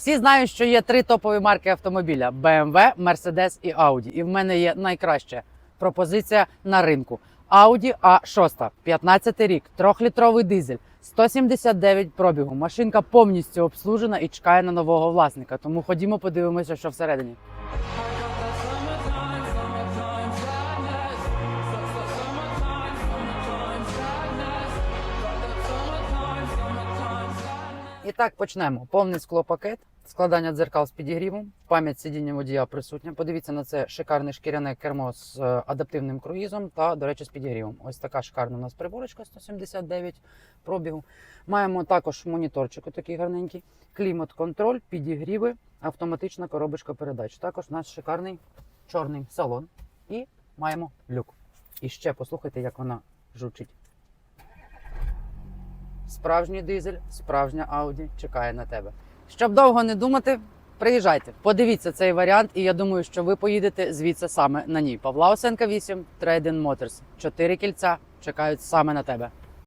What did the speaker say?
Всі знають, що є три топові марки автомобіля: BMW, Mercedes і Audi. І в мене є найкраща пропозиція на ринку. Audi A6, 15 рік, 3-літровий дизель, 179 пробігу. Машинка повністю обслужена і чекає на нового власника. Тому ходімо, подивимося, що всередині. І так почнемо. Повний склопакет, складання дзеркал з підігрівом, пам'ять сидіння водія присутня. Подивіться на це шикарне шкіряне кермо з е, адаптивним круїзом та, до речі, з підігрівом. Ось така шикарна у нас приборочка 179 пробігу. Маємо також моніторчик такий гарненький, клімат-контроль, підігріви, автоматична коробочка передач. Також у нас шикарний чорний салон і маємо люк. І ще послухайте, як вона жучить. Справжній дизель, справжня Audi чекає на тебе. Щоб довго не думати, приїжджайте, подивіться цей варіант, і я думаю, що ви поїдете звідси саме на ній. Павла Осенка 8, Trade Motors. Чотири кільця чекають саме на тебе.